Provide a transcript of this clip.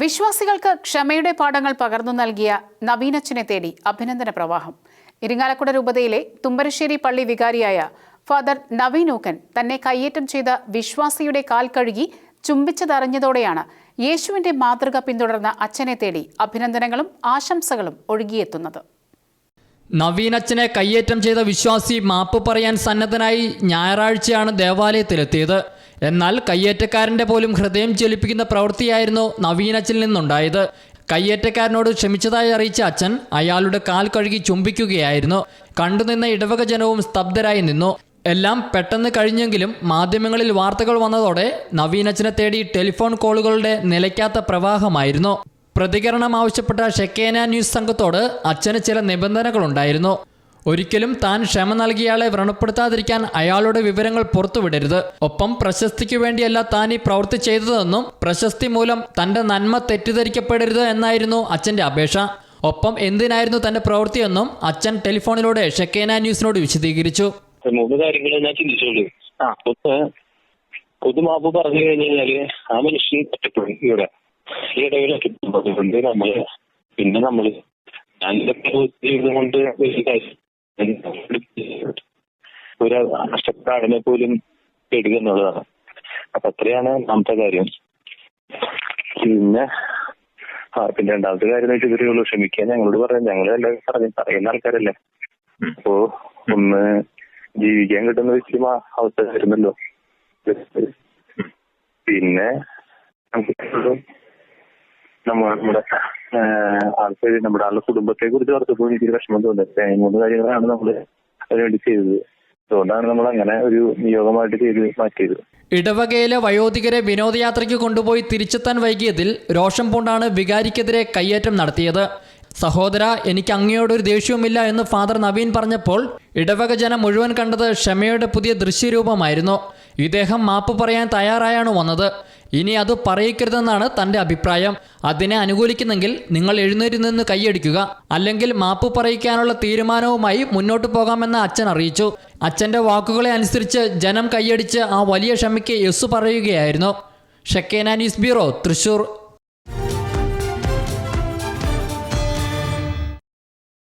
വിശ്വാസികൾക്ക് ക്ഷമയുടെ പാഠങ്ങൾ പകർന്നു നൽകിയ നവീനച്ചനെ തേടി അഭിനന്ദന പ്രവാഹം. ഇരിങ്ങാലക്കുട രൂപതയിലെ തുമ്പരശ്ശേരി പള്ളി വികാരിയായ ഫാദർ നവീനൂക്കൻ തന്നെ കയ്യേറ്റം ചെയ്ത വിശ്വാസിയുടെ കാൽ കഴുകി ചുംബിച്ചതറിഞ്ഞതോടെയാണ് യേശുവിന്റെ മാതൃക പിന്തുടർന്ന അച്ഛനെ തേടി അഭിനന്ദനങ്ങളും ആശംസകളും ഒഴുകിയെത്തുന്നത്. നവീനച്ചനെ കയ്യേറ്റം ചെയ്ത വിശ്വാസി മാപ്പ് പറയാൻ സന്നദ്ധനായി ഞായറാഴ്ചയാണ് ദേവാലയത്തിലെത്തിയത്. എന്നാൽ കയ്യേറ്റക്കാരന്റെ പോലും ഹൃദയം ജ്വലിപ്പിക്കുന്ന പ്രവൃത്തിയായിരുന്നു നവീനച്ചിൽ നിന്നുണ്ടായത്. കയ്യേറ്റക്കാരനോട് ക്ഷമിച്ചതായി അറിയിച്ച അച്ഛൻ അയാളുടെ കാൽ കഴുകി ചുംബിക്കുകയായിരുന്നു. കണ്ടുനിന്ന ഇടവക ജനവും സ്തബ്ധരായി നിന്നു. എല്ലാം പെട്ടെന്ന് കഴിഞ്ഞെങ്കിലും മാധ്യമങ്ങളിൽ വാർത്തകൾ വന്നതോടെ നവീനച്ചനെ തേടി ടെലിഫോൺ കോളുകളുടെ നിലയ്ക്കാത്ത പ്രവാഹമായിരുന്നു. പ്രതികരണം ആവശ്യപ്പെട്ട ഷെക്കേന ന്യൂസ് സംഘത്തോട് അച്ഛന് ചില നിബന്ധനകളുണ്ടായിരുന്നു. ഒരിക്കലും താൻ ക്ഷമ നൽകിയയാളെ വ്രണപ്പെടുത്താതിരിക്കാൻ അയാളുടെ വിവരങ്ങൾ പുറത്തുവിടരുത്. ഒപ്പം പ്രശസ്തിക്ക് വേണ്ടിയല്ല താൻ ഈ പ്രവൃത്തി ചെയ്തതെന്നും പ്രശസ്തി മൂലം തന്റെ നന്മ തെറ്റിദ്ധരിക്കപ്പെടരുത് എന്നായിരുന്നു അച്ഛന്റെ അപേക്ഷ. ഒപ്പം എന്തിനായിരുന്നു തന്റെ പ്രവൃത്തിയെന്നും അച്ഛൻ ടെലിഫോണിലൂടെ ഷെക്കേന ന്യൂസിനോട് വിശദീകരിച്ചു. മൂന്ന് കാര്യങ്ങൾ ഞാൻ ചിന്തിച്ചോളൂ. ഒന്ന് പൊതുമാപ്പ് പറഞ്ഞു കഴിഞ്ഞാൽ ആ മനുഷ്യൻ ഒറ്റപ്പെടും ഇവിടെ. ഇടയിൽ കിട്ടുന്നത് നമ്മൾ പിന്നെ വലിയ കാര്യം ഒരു നഷ്ടപ്പെട്ട പോലും പേടുക എന്നുള്ളതാണ് അപ്പൊ അത്രയാണ് ഒന്നാമത്തെ കാര്യം. പിന്നെ ആ പിന്നെ രണ്ടാമത്തെ കാര്യം വെച്ചാൽ ക്ഷമിക്കാൻ ഞങ്ങളോട് പറയാം. ഞങ്ങൾ എല്ലാവരും പറഞ്ഞു പറയുന്ന ആൾക്കാരല്ലേ. അപ്പോ ഒന്ന് ജീവിക്കാൻ കിട്ടുന്ന വിഷയം ആ അവസ്ഥ വരുന്നല്ലോ. പിന്നെ നമുക്ക് നമ്മുടെ ആൾക്കാര് നമ്മുടെ ആളുടെ കുടുംബത്തെ കുറിച്ച് ഓർത്തപ്പോൾ എനിക്ക് വിഷമം തോന്നുന്നത് മൂന്ന് കാര്യങ്ങളാണ് നമ്മൾ അതിനുവേണ്ടി ചെയ്തത്. അതുകൊണ്ടാണ് നമ്മൾ അങ്ങനെ ഒരു നിയോഗമായിട്ട് ചെയ്ത് മാറ്റിയത്. ഇടവകയിലെ വയോധികരെ വിനോദയാത്രയ്ക്ക് കൊണ്ടുപോയി തിരിച്ചെത്താൻ വൈകിയതിൽ രോഷം പൂണ്ടാണ് വികാരിക്കെതിരെ കയ്യേറ്റം നടത്തിയത്. സഹോദര എനിക്ക് അങ്ങയോടൊരു ദേഷ്യവുമില്ല എന്ന് ഫാദർ നവീൻ പറഞ്ഞപ്പോൾ ഇടവക ജനം മുഴുവൻ കണ്ടത് ക്ഷമയുടെ പുതിയ ദൃശ്യരൂപമായിരുന്നു. ഇദ്ദേഹം മാപ്പ് പറയാൻ തയ്യാറായാണ് വന്നത്. ഇനി അത് പറയിക്കരുതെന്നാണ് തന്റെ അഭിപ്രായം. അതിനെ അനുകൂലിക്കുന്നെങ്കിൽ നിങ്ങൾ എഴുന്നേറ്റ് നിന്ന് കൈയടിക്കുക അല്ലെങ്കിൽ മാപ്പ് പറയിക്കാനുള്ള തീരുമാനവുമായി മുന്നോട്ട് പോകാമെന്ന് അച്ഛൻ അറിയിച്ചു. അച്ഛന്റെ വാക്കുകളെ അനുസരിച്ച് ജനം കൈയടിച്ച് ആ വലിയ ക്ഷമയ്ക്ക് യെസ് പറയുകയായിരുന്നു. Shekinah news bureau Thrissur.